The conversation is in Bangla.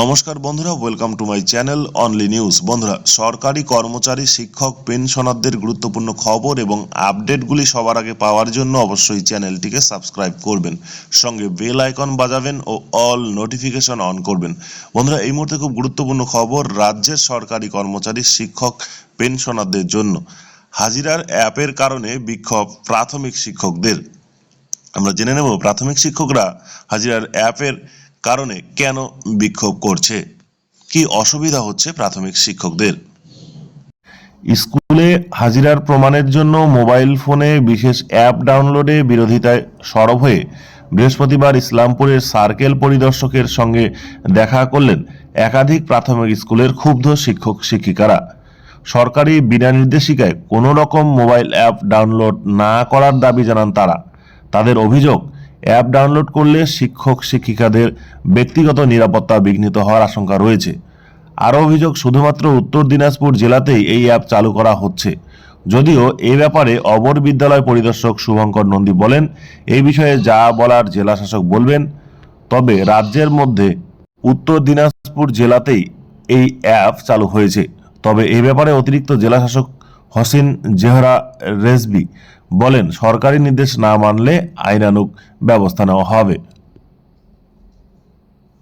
নমস্কার বন্ধুরা welcome to my channel only news বন্ধুরা, সরকারি কর্মচারী, শিক্ষক, পেনশনারদের গুরুত্বপূর্ণ খবর এবং আপডেটগুলি সবার আগে পাওয়ার জন্য অবশ্যই চ্যানেলটিকে সাবস্ক্রাইব করবেন। সঙ্গে বেল আইকন বাজাবেন ও অল নোটিফিকেশন অন করবেন। বন্ধুরা, এই মুহূর্তে খুব গুরুত্বপূর্ণ খবর রাজ্যের সরকারি কর্মচারী, শিক্ষক, পেনশনারদের জন্য। হাজিরার অ্যাপের কারণে বিক্ষোভ প্রাথমিক শিক্ষকদের। আমরা জেনে নেব, প্রাথমিক শিক্ষকরা হাজিরার অ্যাপের কারণে কেন বিক্ষোভ করছে? কি অসুবিধা হচ্ছে প্রাথমিক শিক্ষকদের? স্কুলে হাজিরার প্রমাণের জন্য মোবাইল ফোনে বিশেষ অ্যাপ ডাউনলোডে বিরোধিতায় সরব হয়ে বৃহস্পতিবার ইসলামপুরের সার্কেল পরিদর্শকের সঙ্গে দেখা করলেন একাধিক প্রাথমিক স্কুলের ক্ষুব্ধ শিক্ষক শিক্ষিকারা। সরকারি বিনা নির্দেশিকায় কোনো রকম মোবাইল অ্যাপ ডাউনলোড না করার দাবি জানান তারা। তাদের অভিযোগ অ্যাপ ডাউনলোড করলে শিক্ষক, শিক্ষিকাদের ব্যক্তিগত নিরাপত্তা বিঘ্নিত হওয়ার আশঙ্কা রয়েছে। আরও অভিযোগ, শুধুমাত্র উত্তর দিনাজপুর জেলাতেই এই অ্যাপ চালু করা হচ্ছে। যদিও এ ব্যাপারে অবর বিদ্যালয় পরিদর্শক শুভঙ্কর নন্দী বলেন এই বিষয়ে যা বলার জেলা শাসক বলবেন, তবে রাজ্যের মধ্যে উত্তর দিনাজপুর জেলাতেই এই অ্যাপ চালু হয়েছে। তবে এ ব্যাপারে অতিরিক্ত জেলা শাসক হসিন জেহরা রেজবি বলেন সরকারি নির্দেশ না মানলে আইনানুক ব্যবস্থা নেওয়া হবে।